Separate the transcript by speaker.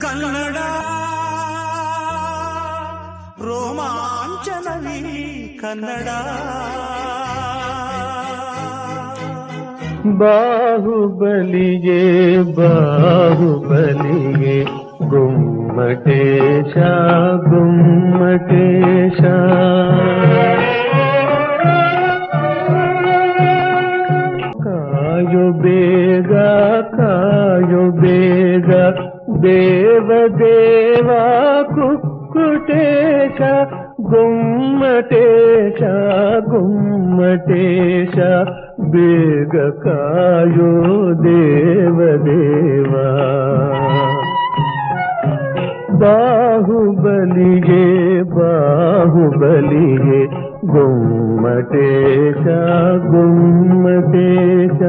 Speaker 1: ಕನ್ನಡ ರೋಮಾಂಚನವಿ ಕನ್ನಡ
Speaker 2: ಬಾಹುಬಲಿಗೆ ಬಾಹುಬಲಿಗೆ ಗುಮ್ಮಟೇಶ ಗುಮ್ಮಟೇಶ ಕಾಯೋ ಬೇಗ ಕಾಯೋ ಬೇಗ దేవదేవా కుక్కుటేశ గుమ్మటేశ గుమ్మటేశ బేగకాయో దేవదేవా. బాహుబలిగే బాహుబలిగే గుమ్మటేశ గుమ్మటేశ.